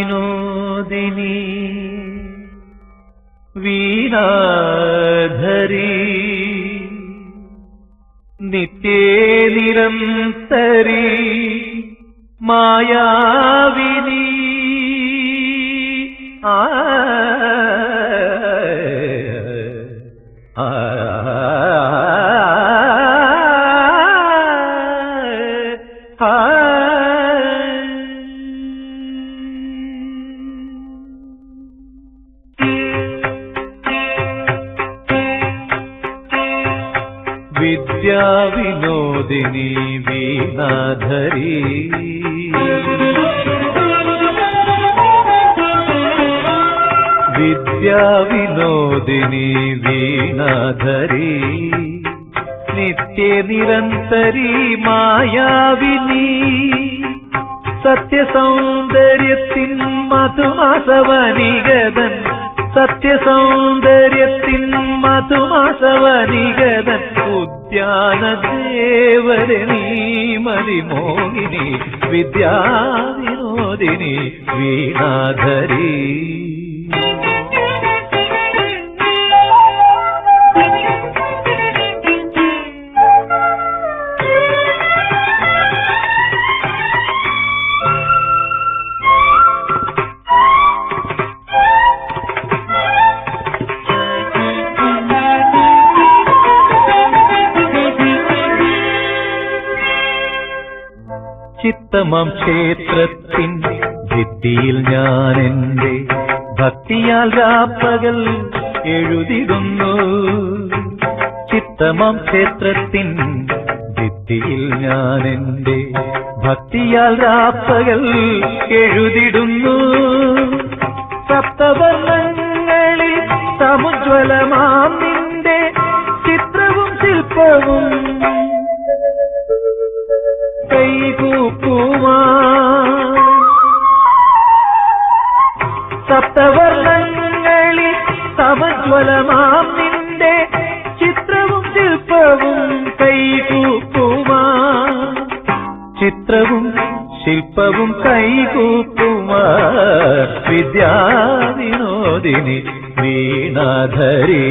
വിദ്യാവിനോദിനി വീണാധരി നിത്യേ നിരന്തരി മായാവിനി ആ ആ വിദ്യാവിനോദിനി വീണാധരി. വിദ്യാവിനോദിനി വീണാധരി. നിത്യ നിരന്തരി മായാവിനി. സത്യസൗന്ദര്യത്തിൻ മധുമാസവനികതൻ. സത്യസൗന്ദര്യത്തിൻ മധുമാസവനികതൻ ഉദ്യാന ദേവരണി മതിമോഹിനി വിദ്യാവിനോദിനി വീണാധരി ചിത്തമം ക്ഷേത്രത്തിൻ ഭിത്തിയിൽ ഞാൻ എന്റെ ഭക്തിയാൽ രാപ്പകൽ എഴുതിടുന്നു. ചിത്തമം ക്ഷേത്രത്തിൻ ഭിത്തിയിൽ ഞാൻ എന്റെ ഭക്തിയാൽ രാപ്പകൽ എഴുതിടുന്നു. സപ്തവർണങ്ങളിൽ സമുജ്വലമാം നിന്റെ ചിത്രവും ശില്പവും സപ്തവർണങ്ങളിൽ സമജ്വലമാം നിന്റെ ചിത്രവും ശില്പവും കൈകൂപ്പുമാ ചിത്രവും ശില്പവും കൈകൂപ്പുമാ വിദ്യാവിനോദിനി വീണാധരി.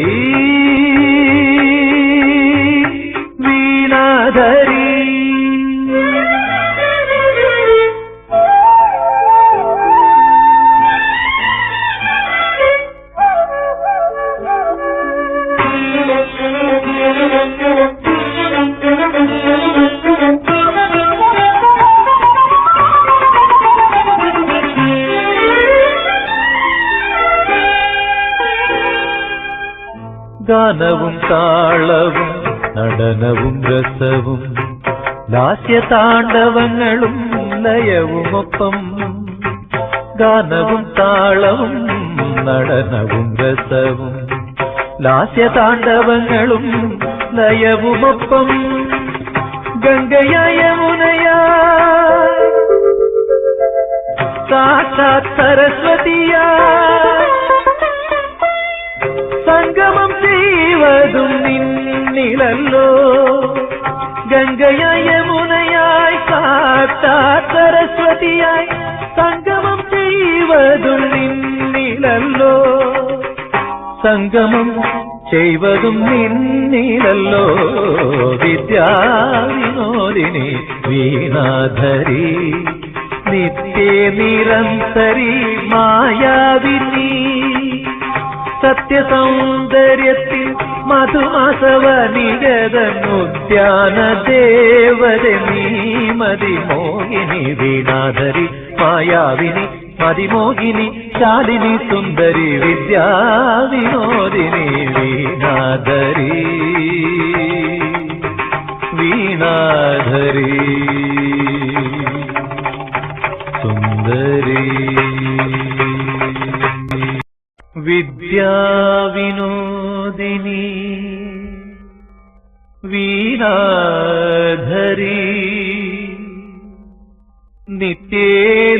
ഗാനവും താളവും നടനവും രസവും ലാസ്യതാണ്ഡവങ്ങളും ലയവുമൊപ്പം ഗാനവും താളവും നടനവും രസവും ലാസ്യതാണ്ഡവങ്ങളും ലയവുമൊപ്പം ഗംഗയായ മുനയാ സാക്ഷാത് സരസ്വതിയാ സംഗമം ചെയ്വതും നിന്നിലല്ലോ ഗംഗയായ മുനയായി കാട്ടാ സരസ്വതിയായി സംഗമം ചെയ്വതും നിന്നിലല്ലോ സംഗമം ചെയ്വതും നിന്നിലല്ലോ വിദ്യാവിനോദിനി വീണാധരി നിത്യേ നിരന്തരി മായാവിനി. സത്യസൗന്ദര്യത്തിൽ മധുമാസവനികതനുദ്യാന ദേവരമീ മതിമോഹിനി വീണാധരി മായാവിനി മതിമോഹിനി ശാലിനി സുന്ദരി വിദ്യാവിനോദിനി വീണാധരി. വീണാധരി. വിദ്യാവിനോദിനി വീണാധരി നിത്യേ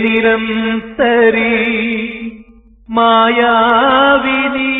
നിരന്തരി മായാവിനി